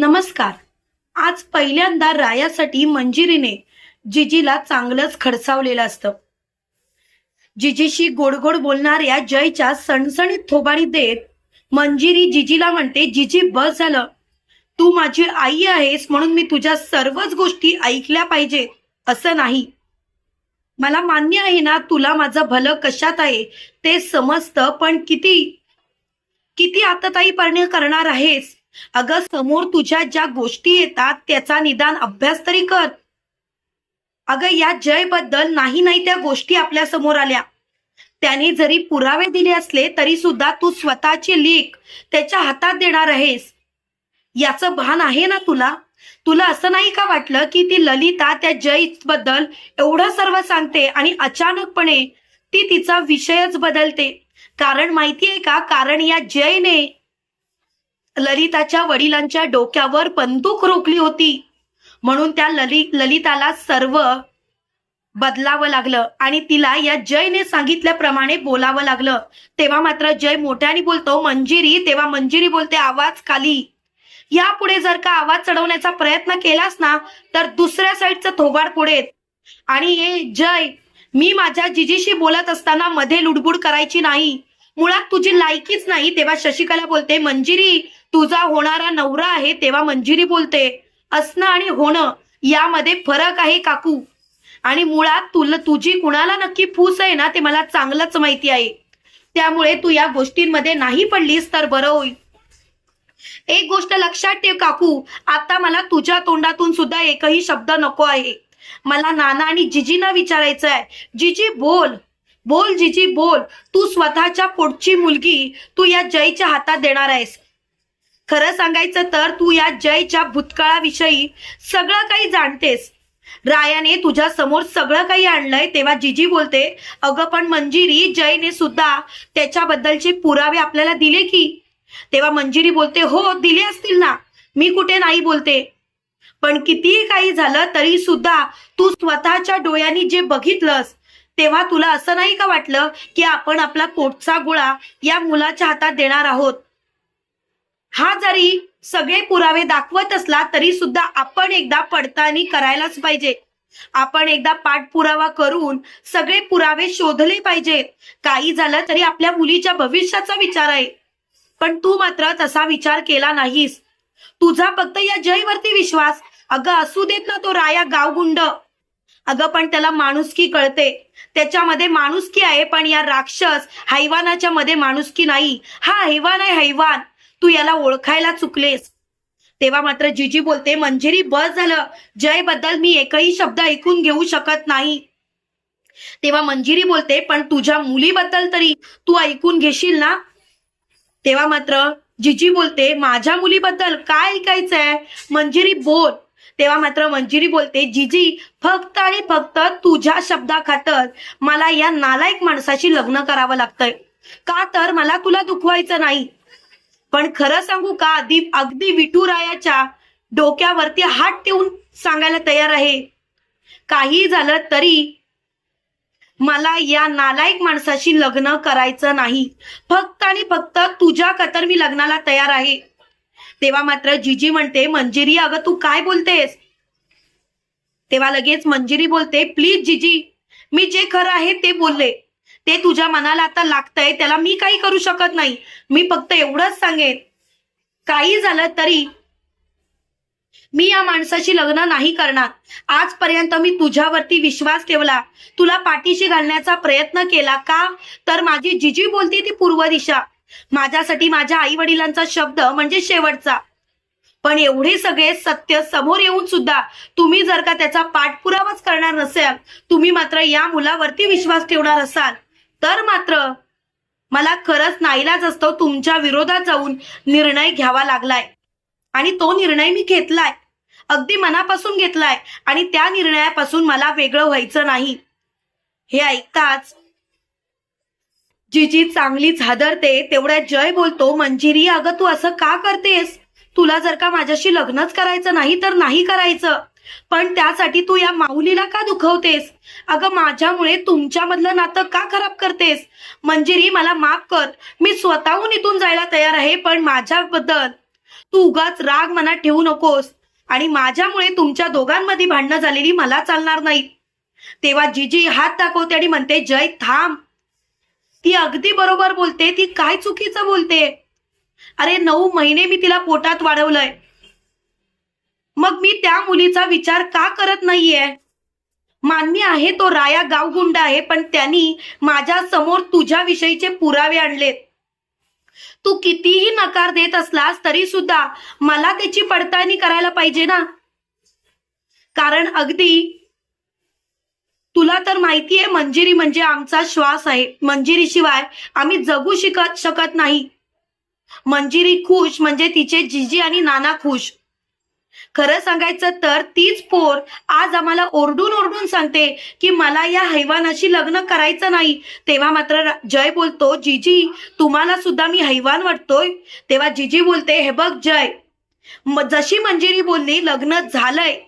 नमस्कार. आज पहिल्यांदा रायासाठी मंजिरीने जिजीला चांगलंच खडसावलेलं असतं. जिजीशी गोडगोड बोलणाऱ्या जयच्या सणसणीत थोबाडी देत मंजिरी जिजीला म्हणते जिजी बस झालं. तू माझी आई आहेस म्हणून मी तुझ्या सर्वच गोष्टी ऐकल्या पाहिजे असं नाही. मला मान्य आहे ना तुला माझं भलं कशात आहे ते समजतं पण किती किती आतताईपणे करणार आहेस? अगं समोर तुझ्या ज्या गोष्टी येतात त्याचा निदान अभ्यास तरी कर. अगं या जयबद्दल नाही नाही त्या गोष्टी आपल्यासमोर आल्या. त्याने जरी पुरावे दिले असले तरी सुद्धा तू स्वतःची लीक त्याच्या हातात देणार आहेस. याचं भान आहे ना तुला? तुला असं नाही का वाटलं की ती ललिता त्या जयबद्दल एवढं सर्व सांगते आणि अचानकपणे ती तिचा विषयच बदलते? कारण माहितीये का? कारण या जयने ललिताच्या वडिलांच्या डोक्यावर बंदूक रोखली होती. म्हणून त्या ललित ललिताला सर्व बदलावं लागलं आणि तिला या जयने सांगितल्याप्रमाणे बोलावं लागलं. तेव्हा मात्र जय मोठ्याने बोलतो मंजिरी तेव्हा मंजिरी बोलते आवाज खाली. यापुढे जर का आवाज चढवण्याचा प्रयत्न केलास ना तर दुसऱ्या साईडचं थोबाड पुढे आणि हे जय मी माझ्या जिजीशी बोलत असताना मध्ये लुडबुड करायची नाही. मुळात तुझी लायकीच नाही. तेव्हा शशिकला बोलते मंजिरी तुझा होणारा नवरा आहे तेव्हा मंजिरी बोलते. असणं आणि होणं यामध्ये फरक आहे काकू. आणि मुळात तुला तुझी कुणाला नक्की फूस आहे ना ते मला चांगलंच माहिती आहे. त्यामुळे तू या गोष्टींमध्ये नाही पडलीस तर बरं होईल. एक गोष्ट लक्षात ठेव काकू आता मला तुझ्या तोंडातून सुद्धा एकही शब्द नको आहे. मला नाना आणि जिजीना विचारायचं आहे जिजी बोल. बोल जिजी बोल. तू स्वतःच्या पोटची मुलगी तू या जयच्या हातात देणार आहेस. खरं सांगायचं तर तू या जयच्या भूतकाळाविषयी सगळं काही जाणतेस. रायाने तुझ्या समोर सगळं काही आणलंय तेव्हा जिजी बोलते अगं पण मंजिरी जयने सुद्धा त्याच्याबद्दलचे पुरावे आपल्याला दिले की? तेव्हा मंजिरी बोलते हो दिले असतील ना. मी कुठे नाही बोलते. पण कितीही काही झालं तरी सुद्धा तू स्वतःच्या डोळ्यांनी जे बघितलंस तेव्हा तुला असं नाही का वाटलं की आपण आपला पोटचा गोळा या मुलाच्या हातात देणार आहोत? हा जरी सगळे पुरावे दाखवत असला तरी सुद्धा आपण एकदा पडताळणी करायलाच पाहिजे. आपण एकदा पाठपुरावा करून सगळे पुरावे शोधले पाहिजेत काही झालं तरी आपल्या मुलीच्या भविष्याचा विचार आहे. पण तू मात्र तसा विचार केला नाहीस. तुझा फक्त या जयवरती विश्वास. अगं असू देत ना तो राया गावगुंड. अगं पण त्याला माणुसकी कळते. त्याच्यामध्ये माणुसकी आहे पण या राक्षस हैवानाच्या मध्ये माणुसकी नाही. हा हैवान आहे हैवान. तू याला ओळखायला चुकलेस. तेव्हा मात्र जिजी बोलते मंजिरी बस झालं. जयबद्दल मी एकही शब्द ऐकून घेऊ शकत नाही. तेव्हा मंजिरी बोलते पण तुझ्या मुलीबद्दल तरी तू ऐकून घेशील ना? तेव्हा मात्र जिजी बोलते माझ्या मुलीबद्दल काय ऐकायचंय? मंजिरी बोल. तेव्हा मात्र मंजिरी बोलते जिजी फक्त आणि फक्त तुझ्या शब्दाखातर मला या नालायक माणसाशी लग्न करावं लागतंय. का तर मला तुला दुखवायचं नाही. पण खरं सांगू का अगदी अगदी विठुरायाच्या डोक्यावरती हात ठेवून सांगायला तयार आहे. काही झालं तरी मला या नालायक माणसाशी लग्न करायचं नाही. फक्त आणि फक्त तुझ्या कतर मी लग्नाला तयार आहे. तेव्हा मात्र जिजी म्हणते मंजिरी अगं तू काय बोलतेस? तेव्हा लगेच मंजिरी बोलते प्लीज जिजी मी जे खरं आहे ते बोलले. ते तुझ्या मनाला आता लागतंय त्याला मी काही करू शकत नाही. मी फक्त एवढंच सांगेन. काही झालं तरी मी या माणसाशी लग्न नाही करणार. आजपर्यंत मी तुझ्यावरती विश्वास ठेवला. तुला पाठीशी घालण्याचा प्रयत्न केला का? तर माझी जिजी बोलते ती पूर्व दिशा. माझ्यासाठी माझ्या आई वडिलांचा शब्द म्हणजे शेवटचा. पण एवढे सगळे सत्य समोर येऊन सुद्धा तुम्ही जर का त्याचा पाठपुरावाच करणार नसेल तुम्ही मात्र या मुलावरती विश्वास ठेवणार असाल तर मात्र मला खरंच नाईलाज असतो तुमच्या विरोधात जाऊन निर्णय घ्यावा लागलाय. आणि तो निर्णय मी घेतलाय. अगदी मनापासून घेतलाय आणि त्या निर्णयापासून मला वेगळं व्हायचं नाही. हे ऐकताच जिजी चांगलीच हादरते तेवढ्या जय बोलतो मंजिरी अगं तू असं का करतेस? तुला जर का माझ्याशी लग्नच करायचं नाही तर नाही करायचं. पण त्यासाठी तू या माऊलीला का दुखवतेस? अगं माझ्यामुळे तुमच्यामधलं नातं का खराब करतेस? मंजिरी मला माफ कर. मी स्वतःहून इथून जायला तयार आहे पण माझ्याबद्दल तू उगाच राग मनात ठेवू नकोस. आणि माझ्यामुळे तुमच्या दोघांमध्ये भांडणं झालेली मला चालणार नाही तेव्हा जीजी हात दाखवते आणि म्हणते जय थांब. ती अगदी बरोबर बोलते ती काय चुकीचं बोलते? अरे नऊ महिने मी तिला पोटात वाढवलंय. मग मी त्या मुलीचा विचार का करत नाहीये? मान्य आहे तो राया गावगुंड आहे पण त्यांनी माझ्यासमोर तुझ्या विषयीचे पुरावे आणलेत. तू कितीही नकार देत असलास तरी सुद्धा मला त्याची पडताळणी करायला पाहिजे ना? कारण अगदी तुला तर माहितीये मंजिरी म्हणजे आमचा श्वास आहे. मंजिरी शिवाय आम्ही जगू शिकत शकत नाही. मंजिरी खुश म्हणजे तिचे जिजी आणि नाना खुश. खरं सांगायचं तर तीच पोर आज आम्हाला ओरडून ओरडून सांगते की मला या हैवानाशी लग्न करायचं नाही. तेव्हा मात्र जय बोलतो जिजी तुम्हाला सुद्धा मी हैवान वाटतोय. तेव्हा जिजी बोलते हे बघ जय. म- जशी मंजिरी बोलली लग्न झालंय.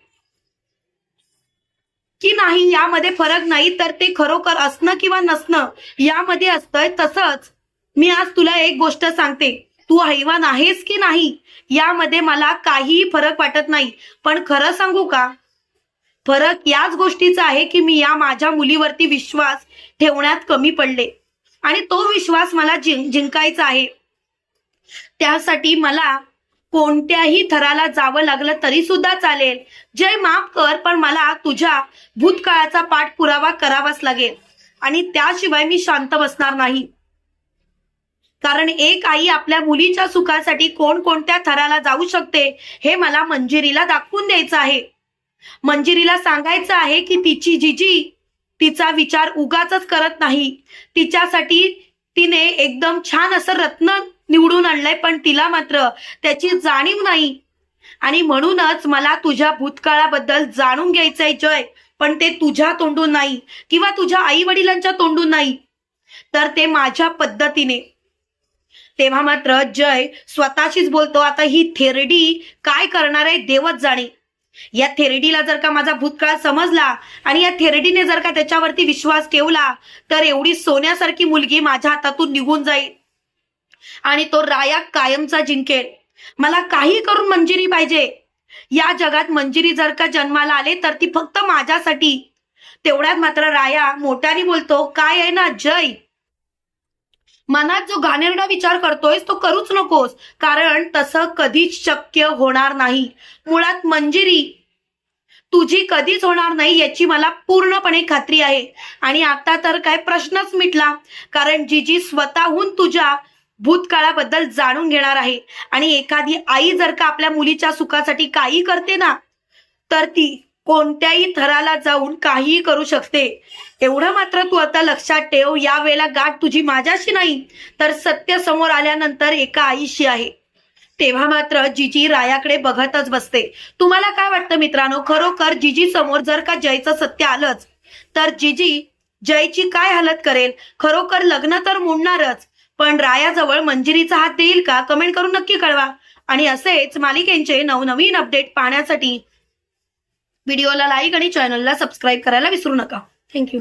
की नाही यामध्ये फरक नाही तर ते खरोखर असणं किंवा नसणं यामध्ये असतंय. तसंच मी आज तुला एक गोष्ट सांगते. तू हैवान आहेस की नाही यामध्ये मला काहीही फरक वाटत नाही. पण खरं सांगू का? फरक याच गोष्टीचा आहे की मी या माझ्या मुलीवरती विश्वास ठेवण्यात कमी पडले. आणि तो विश्वास मला जिंक जिंकायचा आहे. त्यासाठी मला कोणत्याही थराला जावं लागलं तरी सुद्धा चालेल. जय माफ कर पण मला तुझ्या भूतकाळाचा पाठपुरावा करावाच लागेल. आणि त्याशिवाय मी शांत बसणार नाही. कारण एक आई आपल्या मुलीच्या सुखासाठी कोणकोणत्या थराला जाऊ शकते हे मला मंजिरीला दाखवून द्यायचं आहे. मंजिरीला सांगायचं आहे की तिची जिजी तिचा विचार उगाच करत नाही. तिच्यासाठी तिने एकदम छान असं रत्न निवडून आणलंय पण तिला मात्र त्याची जाणीव नाही. आणि म्हणूनच मला तुझ्या भूतकाळाबद्दल जाणून घ्यायचंय जय. पण ते तुझ्या तोंडून नाही किंवा तुझ्या आई वडिलांच्या तोंडून नाही. तर ते माझ्या पद्धतीने. तेव्हा मात्र जय स्वतःशीच बोलतो आता ही थेरडी काय करणार आहे देवच जाणे. या थेरडीला जर का माझा भूतकाळ समजला आणि या थेरडीने जर का त्याच्यावरती विश्वास ठेवला तर एवढी सोन्यासारखी मुलगी माझ्या हातातून निघून जाईल. आणि तो राया कायमचा जिंकेल. मला काही करून मंजिरी पाहिजे. या जगात मंजिरी जर का जन्माला आले तर ती फक्त माझ्यासाठी. तेवढ्यात मात्र राया मोठ्याने बोलतो काय आहे ना जय? मनात जो घाणेरडा विचार करतोयस तो करूच नकोस कारण तसं कधीच शक्य होणार नाही. मुळात मंजिरी तुझी कधीच होणार नाही याची मला पूर्णपणे खात्री आहे. आणि आता तर काय प्रश्नच मिटला कारण जिजी स्वतःहून तुझ्या भूतकाळाबद्दल जाणून घेणार आहे. आणि एखादी आई जर का आपल्या मुलीच्या सुखासाठी काही करते ना तर ती कोणत्याही थराला जाऊन काहीही करू शकते. एवढं मात्र तू आता लक्षात ठेव या वेळेला गाठ तुझी माझ्याशी नाही तर सत्य समोर आल्यानंतर एका आईशी आहे. तेव्हा मात्र जिजी रायाकडे बघतच बसते. तुम्हाला काय वाटतं मित्रांनो? खरोखर जिजी समोर जर का जयचं सत्य आलंच तर जिजी जयची काय हालत करेल? खरोखर लग्न तर मोडणारच पण रायाजवळ मंजिरीचा हात देईल का? कमेंट करून नक्की कळवा. आणि असेच मालिकेंचे नवनवीन अपडेट पाहण्यासाठी व्हिडिओला लाईक आणि चॅनलला सबस्क्राईब करायला विसरू नका. थँक्यू